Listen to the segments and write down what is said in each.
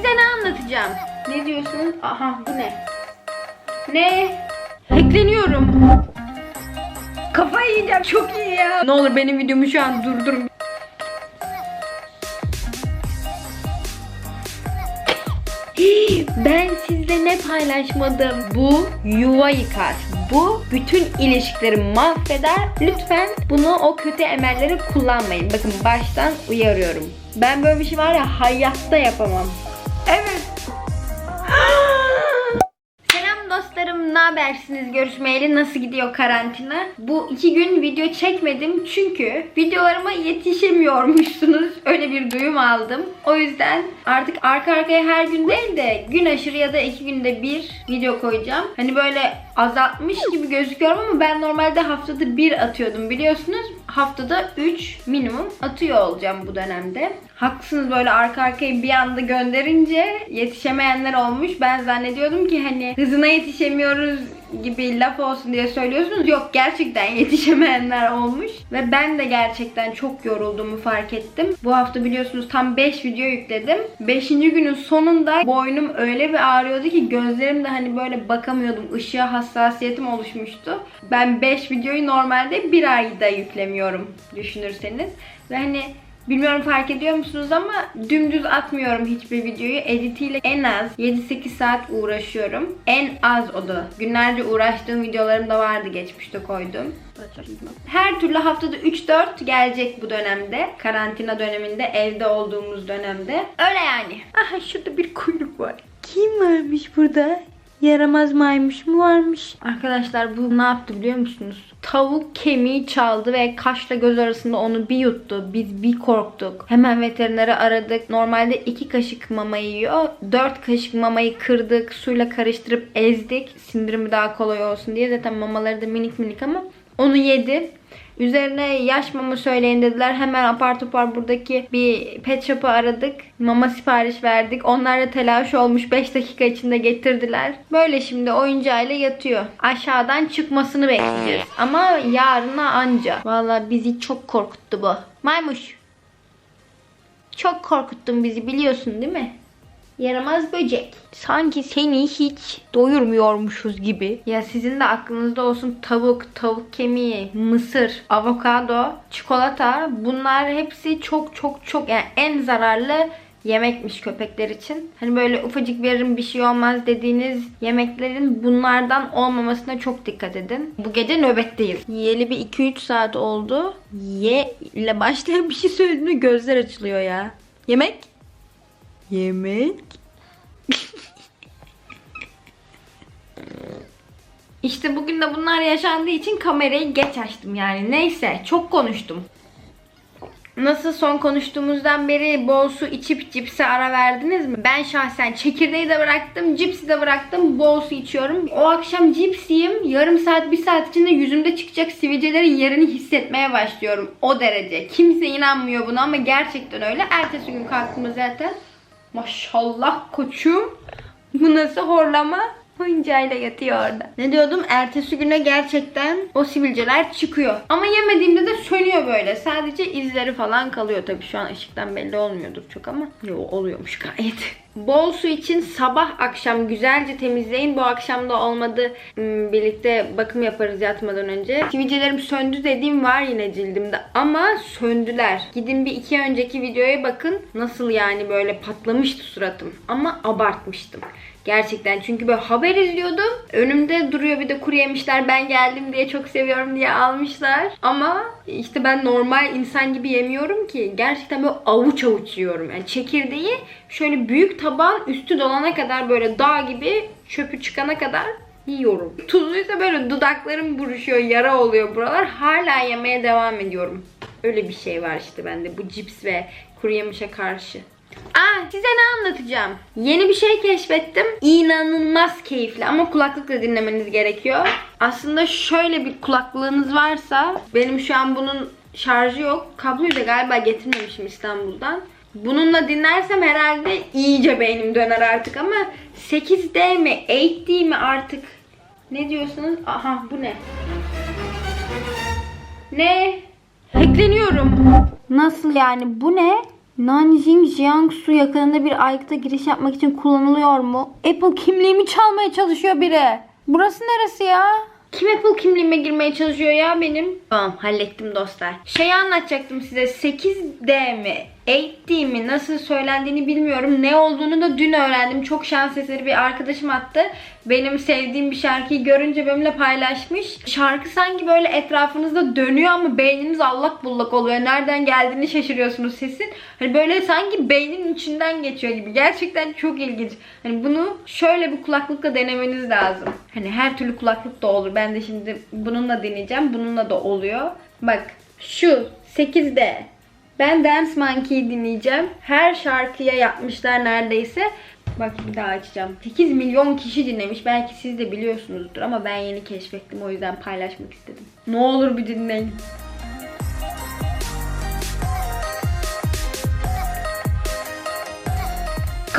size ne anlatacağım? Ne diyorsunuz? Aha bu ne? Ne? Hackleniyorum. Kafayı yiyeceğim çok iyi ya. Ne olur benim videomu şu an durdurun. Ben sizle ne paylaşmadım? Bu yuva yıkar. Bu bütün ilişkileri mahveder. Lütfen bunu o kötü emelleri kullanmayın. Bakın baştan uyarıyorum. Ben böyle bir şey var ya hayatta yapamam. Evet. Selam dostlarım, ne habersiniz görüşmeyeli? Nasıl gidiyor karantina? Bu iki gün video çekmedim çünkü videolarıma yetişemiyormuşsunuz. Öyle bir duyum aldım. O yüzden artık arka arkaya her gün değil de gün aşırı ya da iki günde bir video koyacağım. Hani böyle azaltmış gibi gözüküyorum ama ben normalde haftada bir atıyordum biliyorsunuz. Haftada 3 minimum atıyor olacağım bu dönemde. Haklısınız böyle arka arkaya bir anda gönderince yetişemeyenler olmuş. Ben zannediyordum ki hani hızına yetişemiyoruz gibi laf olsun diye söylüyorsunuz. Yok gerçekten yetişemeyenler olmuş. Ve ben de gerçekten çok yorulduğumu fark ettim. Bu hafta biliyorsunuz tam 5 video yükledim. 5. günün sonunda boynum öyle bir ağrıyordu ki gözlerim de hani böyle bakamıyordum. Işığa hassasiyetim oluşmuştu. Ben 5 videoyu normalde bir ayda yüklemiyorum düşünürseniz. Ve hani Bilmiyorum fark ediyor musunuz ama dümdüz atmıyorum hiçbir videoyu. Editiyle en az 7-8 saat uğraşıyorum. En az o da. Günlerce uğraştığım videolarım da vardı geçmişte koydum. Her türlü haftada 3-4 gelecek bu dönemde. Karantina döneminde, evde olduğumuz dönemde. Öyle yani. Aha şurada bir kuyruk var. Kim varmış burada? Yaramaz maymuş mu varmış? Arkadaşlar bu ne yaptı biliyor musunuz? Tavuk kemiği çaldı ve kaşla göz arasında onu bir yuttu. Biz bir korktuk. Hemen veterineri aradık. Normalde 2 kaşık mama yiyor. 4 kaşık mamayı kırdık. Suyla karıştırıp ezdik. Sindirimi daha kolay olsun diye. Zaten mamaları da minik minik ama onu yedi. Üzerine yaş mama söyleyin dediler. Hemen apar topar buradaki bir pet shop'u aradık. Mama sipariş verdik. Onlar da telaş olmuş. 5 dakika içinde getirdiler. Böyle şimdi oyuncağıyla yatıyor. Aşağıdan çıkmasını bekleyeceğiz. Ama yarına anca. Vallahi bizi çok korkuttu bu. Maymuş. Çok korkuttun bizi biliyorsun değil mi? Yaramaz böcek. Sanki seni hiç doyurmuyormuşuz gibi. Ya sizin de aklınızda olsun tavuk, tavuk kemiği, mısır, avokado, çikolata bunlar hepsi çok çok çok yani en zararlı yemekmiş köpekler için. Hani böyle ufacık veririm bir şey olmaz dediğiniz yemeklerin bunlardan olmamasına çok dikkat edin. Bu gece nöbetteyiz. Yiyeli bir 2-3 saat oldu. Ye ile başlayan bir şey söylediğimde gözler açılıyor ya. Yemek? Yemek? İşte bugün de bunlar yaşandığı için kamerayı geç açtım yani. Neyse çok konuştum. Nasıl son konuştuğumuzdan beri bol su içip cipse ara verdiniz mi? Ben şahsen çekirdeği de bıraktım, cipsi de bıraktım, bol su içiyorum. O akşam cips yiyeyim, yarım saat, bir saat içinde yüzümde çıkacak sivilcelerin yerini hissetmeye başlıyorum. O derece. Kimse inanmıyor buna ama gerçekten öyle. Ertesi gün kalktığımda zaten maşallah koçum. Bu nasıl horlama? Oyuncağıyla yatıyor orada. Ne diyordum? Ertesi güne gerçekten o sivilceler çıkıyor. Ama yemediğimde de sönüyor böyle. Sadece izleri falan kalıyor. Tabii şu an ışıktan belli olmuyordur çok ama. Yo oluyormuş gayet. Bol su için sabah akşam güzelce temizleyin. Bu akşam da olmadı hmm, birlikte bakım yaparız yatmadan önce. Sivilcelerim söndü dediğim var yine cildimde ama söndüler. Gidin bir iki önceki videoya bakın. Nasıl yani böyle patlamıştı suratım. Ama abartmıştım. Gerçekten çünkü böyle haber izliyordum. Önümde duruyor bir de kuru yemişler ben geldim diye çok seviyorum diye almışlar. Ama işte ben normal insan gibi yemiyorum ki. Gerçekten böyle avuç avuç yiyorum. Yani çekirdeği şöyle büyük tabağın üstü dolana kadar böyle dağ gibi çöpü çıkana kadar yiyorum. Tuzluysa böyle dudaklarım buruşuyor, yara oluyor buralar. Hala yemeye devam ediyorum. Öyle bir şey var işte bende bu cips ve kuru yemişe karşı. Aa, size ne anlatacağım? Yeni bir şey keşfettim. İnanılmaz keyifli ama kulaklıkla dinlemeniz gerekiyor. Aslında şöyle bir kulaklığınız varsa benim şu an bunun şarjı yok. Kabloyu da galiba getirmemişim İstanbul'dan. Bununla dinlersem herhalde iyice beynim döner artık ama 8D mi 8D mi artık ne diyorsunuz? Aha bu ne? Ne? Hackleniyorum. Nasıl yani bu ne? Nanjing Jiangsu yakınında bir aygıta giriş yapmak için kullanılıyor mu? Apple kimliğimi çalmaya çalışıyor biri. Burası neresi ya? Kim Apple kimliğime girmeye çalışıyor ya benim? Tamam hallettim dostlar. Şeyi anlatacaktım size. 8D mi? 8D mi? Nasıl söylendiğini bilmiyorum. Ne olduğunu da dün öğrendim. Çok şans eseri bir arkadaşım attı. Benim sevdiğim bir şarkıyı görünce benimle paylaşmış. Şarkı sanki böyle etrafınızda dönüyor ama beyniniz allak bullak oluyor. Nereden geldiğini şaşırıyorsunuz sesin. Hani böyle sanki beynin içinden geçiyor gibi. Gerçekten çok ilginç. Hani bunu şöyle bir kulaklıkla denemeniz lazım. Hani her türlü kulaklık da olur. Ben de şimdi bununla deneyeceğim. Bununla da oluyor. Bak şu 8D. Ben Dance Monkey'i dinleyeceğim. Her şarkıya yapmışlar neredeyse. Bak bir daha açacağım. 8 milyon kişi dinlemiş. Belki siz de biliyorsunuzdur ama ben yeni keşfettim. O yüzden paylaşmak istedim. Ne olur bir dinleyin.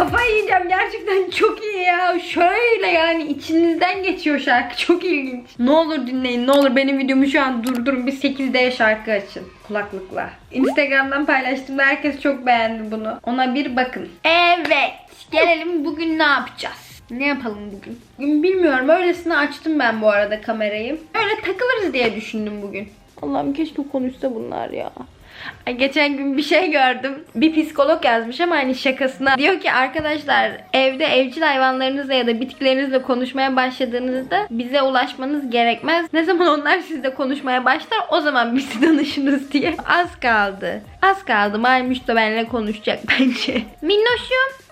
Kafayı yiyeceğim gerçekten çok iyi ya. Şöyle yani içinizden geçiyor şarkı. Çok ilginç. Ne olur dinleyin. Ne olur benim videomu şu an durdurun. Bir 8D şarkı açın. Kulaklıkla. Instagram'dan paylaştığımda herkes çok beğendi bunu. Ona bir bakın. Evet. Gelelim bugün ne yapacağız? Ne yapalım bugün? Bilmiyorum. Öylesine açtım ben bu arada kamerayı. Öyle takılırız diye düşündüm bugün. Allah'ım keşke konuşsa bunlar ya. Geçen gün bir şey gördüm. Bir psikolog yazmış ama hani şakasına. Diyor ki arkadaşlar evde evcil hayvanlarınızla ya da bitkilerinizle konuşmaya başladığınızda bize ulaşmanız gerekmez. Ne zaman onlar sizle konuşmaya başlar o zaman bizi danışınız diye. Az kaldı. Az kaldı. Maymuş da benimle konuşacak bence. Minnoşum.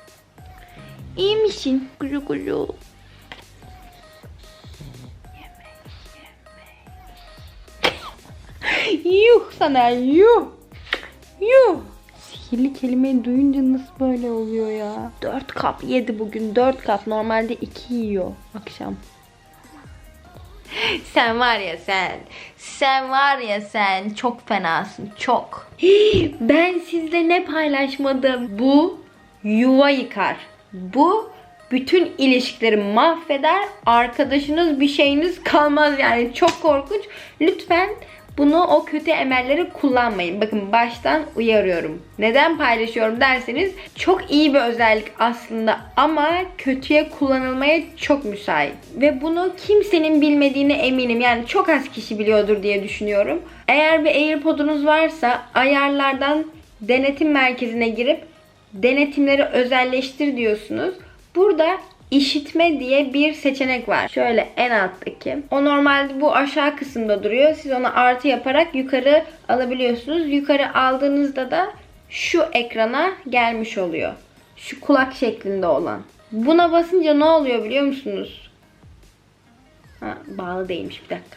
İyi misin? Kuzu kuzu. Yuh sana yuh. Yuh. Sihirli kelimeyi duyunca nasıl böyle oluyor ya? 4 kap yedi bugün. 4 kap. Normalde 2 yiyor akşam. Sen var ya sen. Sen var ya sen. Çok fenasın. Çok. Ben sizle ne paylaşmadım? Bu yuva yıkar. Bu bütün ilişkileri mahveder. Arkadaşınız bir şeyiniz kalmaz yani. Çok korkunç. Lütfen bunu o kötü emelleri kullanmayın. Bakın baştan uyarıyorum. Neden paylaşıyorum derseniz çok iyi bir özellik aslında ama kötüye kullanılmaya çok müsait. Ve bunu kimsenin bilmediğine eminim. Yani çok az kişi biliyordur diye düşünüyorum. Eğer bir AirPod'unuz varsa ayarlardan denetim merkezine girip denetimleri özelleştir diyorsunuz. Burada işitme diye bir seçenek var. Şöyle en alttaki. O normalde bu aşağı kısımda duruyor. Siz onu artı yaparak yukarı alabiliyorsunuz. Yukarı aldığınızda da şu ekrana gelmiş oluyor. Şu kulak şeklinde olan. Buna basınca ne oluyor biliyor musunuz? Ha, bağlı değilmiş bir dakika.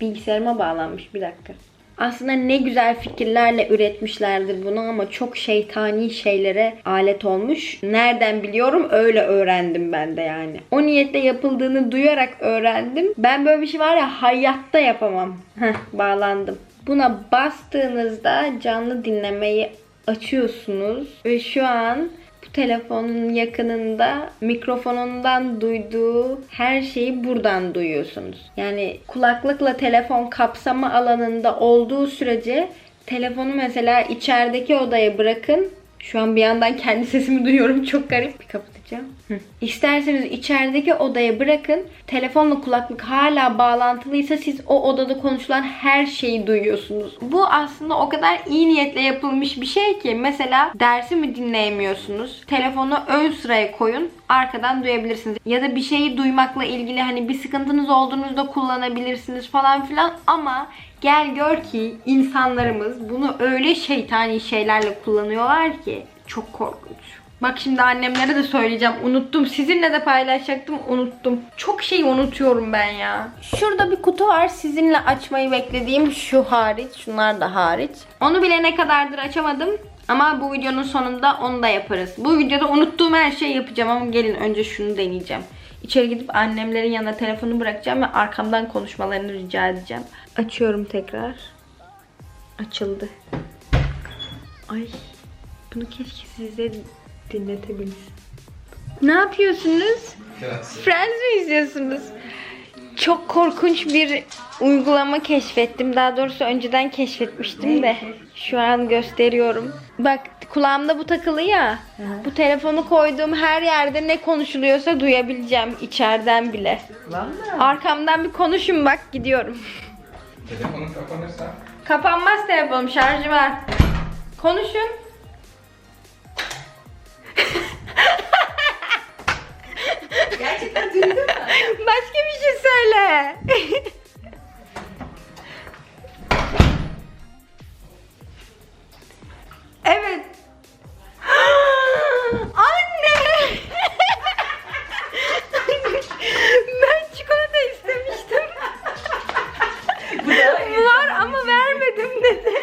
Bilgisayarıma bağlanmış bir dakika. Aslında ne güzel fikirlerle üretmişlerdir bunu ama çok şeytani şeylere alet olmuş. Nereden biliyorum öyle öğrendim ben de yani. O niyetle yapıldığını duyarak öğrendim. Ben böyle bir şey var ya hayatta yapamam. Heh bağlandım. Buna bastığınızda canlı dinlemeyi açıyorsunuz ve şu an bu telefonun yakınında mikrofonundan duyduğu her şeyi buradan duyuyorsunuz. Yani kulaklıkla telefon kapsama alanında olduğu sürece telefonu mesela içerideki odaya bırakın. Şu an bir yandan kendi sesimi duyuyorum. Çok garip. Bir kapatacağım. Hı. İsterseniz içerideki odaya bırakın. Telefonla kulaklık hala bağlantılıysa siz o odada konuşulan her şeyi duyuyorsunuz. Bu aslında o kadar iyi niyetle yapılmış bir şey ki mesela dersi mi dinleyemiyorsunuz? Telefonu ön sıraya koyun. Arkadan duyabilirsiniz. Ya da bir şeyi duymakla ilgili hani bir sıkıntınız olduğunuzda kullanabilirsiniz falan filan ama Gel gör ki insanlarımız bunu öyle şeytani şeylerle kullanıyorlar ki çok korkunç. Bak şimdi annemlere de söyleyeceğim. Unuttum. Sizinle de paylaşacaktım. Unuttum. Çok şey unutuyorum ben ya. Şurada bir kutu var. Sizinle açmayı beklediğim şu hariç. Şunlar da hariç. Onu bile ne kadardır açamadım. Ama bu videonun sonunda onu da yaparız. Bu videoda unuttuğum her şeyi yapacağım ama gelin önce şunu deneyeceğim. İçeri gidip annemlerin yanına telefonu bırakacağım ve arkamdan konuşmalarını rica edeceğim. Açıyorum tekrar. Açıldı. Ay bunu keşke size dinletebilsem. Ne yapıyorsunuz? Friends mi izliyorsunuz? Çok korkunç bir uygulama keşfettim. Daha doğrusu önceden keşfetmiştim de. Şu an gösteriyorum. Bak Kulağımda bu takılı ya. Bu telefonu koyduğum her yerde ne konuşuluyorsa duyabileceğim içeriden bile. Vallahi. Arkamdan bir konuşun bak gidiyorum. Telefonun kapanırsa Kapanmaz telefonum şarjı var. Konuşun. Gerçekten duydun mu? Başka bir şey söyle. evet. Anne! ben çikolata istemiştim. Bu da var ama vermedim dedi.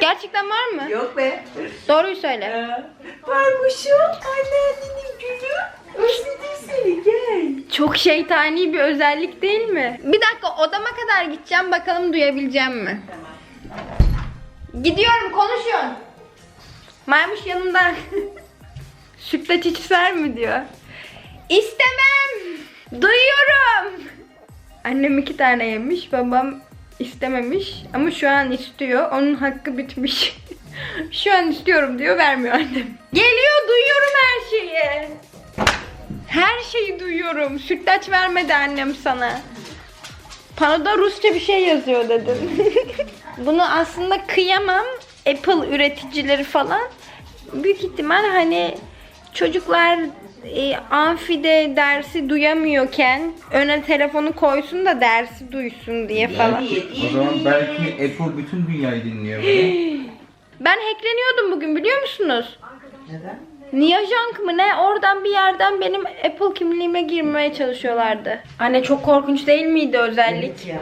Gerçekten var mı? Yok be. Doğruyu söyle. Ee, Varmışım. Anneannenin gülü. Özledim seni gel. Çok şeytani bir özellik değil mi? Bir dakika odama kadar gideceğim bakalım duyabileceğim mi? Gidiyorum konuşun. Maymuş yanımda. Sütlaç içser mi diyor. İstemem. Duyuyorum. Annem iki tane yemiş, babam istememiş ama şu an istiyor. Onun hakkı bitmiş. şu an istiyorum diyor, vermiyor annem. Geliyor, duyuyorum her şeyi. Her şeyi duyuyorum. Sütlaç vermedi annem sana. Panoda Rusça bir şey yazıyor dedim. Bunu aslında kıyamam. Apple üreticileri falan. Büyük ihtimal hani çocuklar e, amfide dersi duyamıyorken öne telefonu koysun da dersi duysun diye falan. O zaman belki Apple bütün dünyayı dinliyor bunu. Ben hackleniyordum bugün biliyor musunuz? Neden? Niajank mı ne? Oradan bir yerden benim Apple kimliğime girmeye çalışıyorlardı. Anne çok korkunç değil miydi özellik? Ya.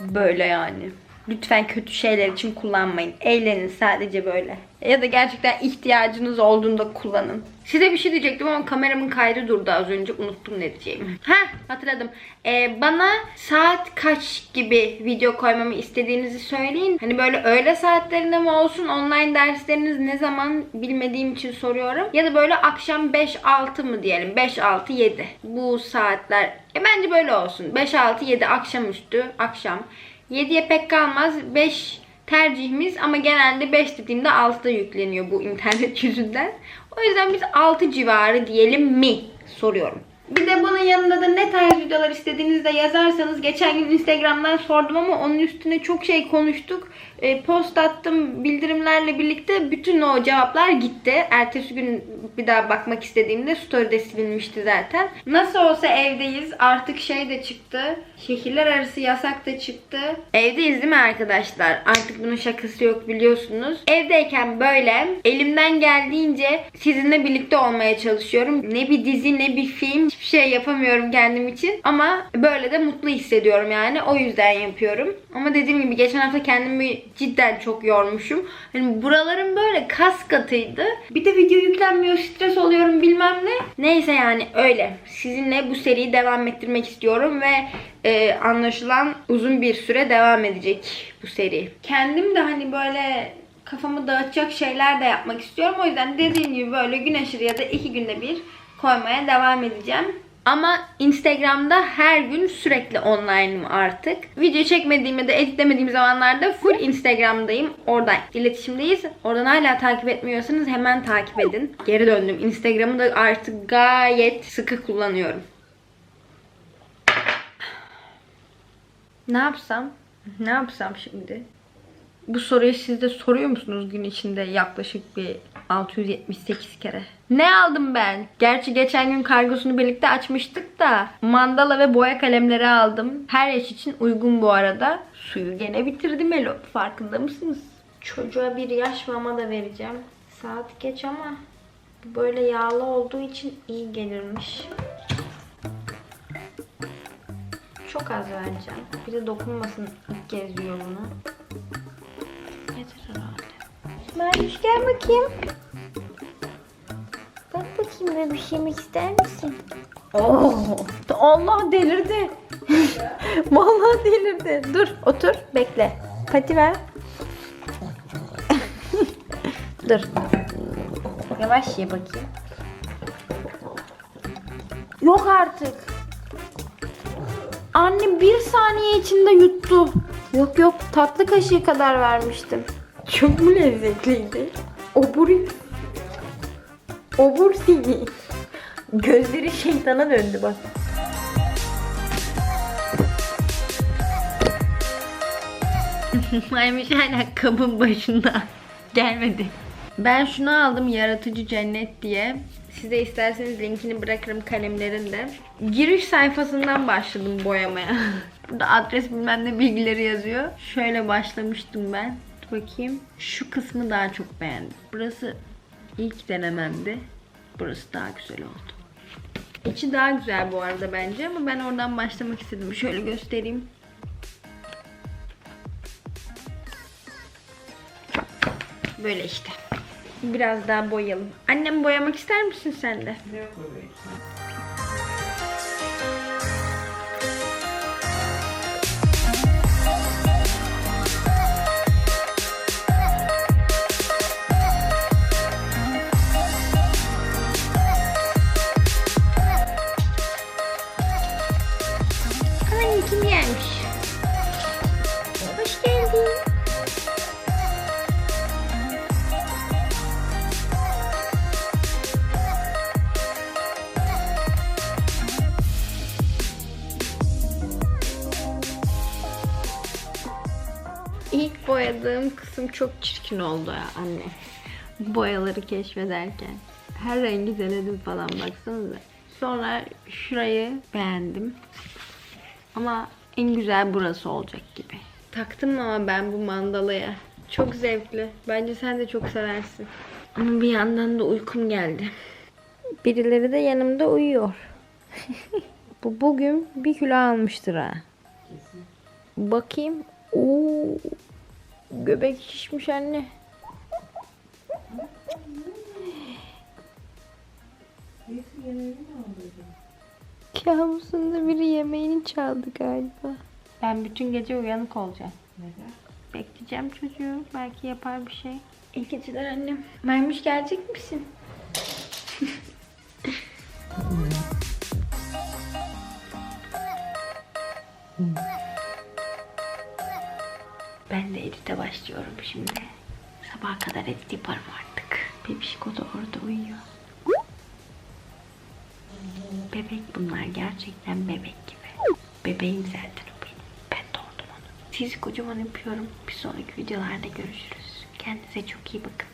Böyle yani. Lütfen kötü şeyler için kullanmayın. Eğlenin sadece böyle. Ya da gerçekten ihtiyacınız olduğunda kullanın. Size bir şey diyecektim ama kameramın kaydı durdu az önce. Unuttum ne diyeceğimi. Heh hatırladım. Ee, bana saat kaç gibi video koymamı istediğinizi söyleyin. Hani böyle öğle saatlerinde mi olsun online dersleriniz ne zaman bilmediğim için soruyorum. Ya da böyle akşam 5-6 mı diyelim. 5-6-7 bu saatler. E bence böyle olsun. 5-6-7 akşamüstü akşam. 7'ye pek kalmaz. 5 tercihimiz ama genelde 5 dediğimde 6'da yükleniyor bu internet yüzünden. O yüzden biz 6 civarı diyelim mi soruyorum. Bir de bunun yanında da ne tarz videolar istediğinizi de yazarsanız geçen gün Instagram'dan sordum ama onun üstüne çok şey konuştuk. E, post attım bildirimlerle birlikte bütün o cevaplar gitti. Ertesi gün bir daha bakmak istediğimde story'de silinmişti zaten. Nasıl olsa evdeyiz. Artık şey de çıktı. Şehirler arası yasak da çıktı. Evdeyiz değil mi arkadaşlar? Artık bunun şakası yok biliyorsunuz. Evdeyken böyle elimden geldiğince sizinle birlikte olmaya çalışıyorum. Ne bir dizi ne bir film hiçbir şey yapamıyorum kendim için. Ama böyle de mutlu hissediyorum yani. O yüzden yapıyorum. Ama dediğim gibi geçen hafta kendimi cidden çok yormuşum. Hani buralarım böyle kas katıydı. Bir de video yüklenmiyor, stres oluyorum bilmem ne. Neyse yani öyle. Sizinle bu seriyi devam ettirmek istiyorum ve e, anlaşılan uzun bir süre devam edecek bu seri. Kendim de hani böyle kafamı dağıtacak şeyler de yapmak istiyorum. O yüzden dediğim gibi böyle gün aşırı ya da iki günde bir koymaya devam edeceğim. Ama Instagram'da her gün sürekli online'ım artık. Video çekmediğim ya editlemediğim zamanlarda full Instagram'dayım. Oradan iletişimdeyiz. Oradan hala takip etmiyorsanız hemen takip edin. Geri döndüm. Instagram'ı da artık gayet sıkı kullanıyorum. Ne yapsam? Ne yapsam şimdi? Bu soruyu siz de soruyor musunuz gün içinde yaklaşık bir 678 kere? Ne aldım ben? Gerçi geçen gün kargosunu birlikte açmıştık da mandala ve boya kalemleri aldım. Her yaş için uygun bu arada. Suyu gene bitirdim Elo. Farkında mısınız? Çocuğa bir yaş mama da vereceğim. Saat geç ama böyle yağlı olduğu için iyi gelirmiş. Çok az vereceğim. Bir de dokunmasın ilk kez yiyor bunu. Yeter herhalde. Mariş gel bakayım. Bak bakayım bebiş yemek ister misin? Oh, Allah delirdi. Vallahi delirdi. Dur otur bekle. Pati ver. Dur. Yavaş ye bakayım. Yok artık. Anne bir saniye içinde yuttu. Yok yok tatlı kaşığı kadar vermiştim. Çok mu lezzetliydi? Obur... Obur seni. Gözleri şeytana döndü bak. Maymuş hala kabın başında. Gelmedi. Ben şunu aldım yaratıcı cennet diye. Size isterseniz linkini bırakırım kalemlerin de. Giriş sayfasından başladım boyamaya. Burada adres bilmem ne bilgileri yazıyor. Şöyle başlamıştım ben. Bakayım. Şu kısmı daha çok beğendim. Burası ilk denememdi. Burası daha güzel oldu. İçi daha güzel bu arada bence ama ben oradan başlamak istedim. Şöyle göstereyim. Böyle işte. Biraz daha boyayalım. Annem boyamak ister misin sen de? Ne koyayım? İlk boyadığım kısım çok çirkin oldu ya anne. Boyaları keşfederken. Her rengi denedim falan baksanıza. Sonra şurayı beğendim. Ama en güzel burası olacak gibi. Taktım ama ben bu mandalaya. Çok zevkli. Bence sen de çok seversin. Ama bir yandan da uykum geldi. Birileri de yanımda uyuyor. bu bugün bir kilo almıştır ha. Bakayım. Oo. Göbek şişmiş anne. Kabusunda biri yemeğini çaldı galiba. Ben bütün gece uyanık olacağım. Neden? Bekleyeceğim çocuğu. Belki yapar bir şey. İyi geceler annem. Maymuş gelecek misin? ben de edite başlıyorum şimdi. Sabaha kadar edit yaparım artık. Bebişko da orada uyuyor. Bebek bunlar gerçekten bebek gibi. Bebeğim zaten o benim. Ben doğurdum onu. Sizi kocaman öpüyorum. Bir sonraki videolarda görüşürüz. Kendinize çok iyi bakın.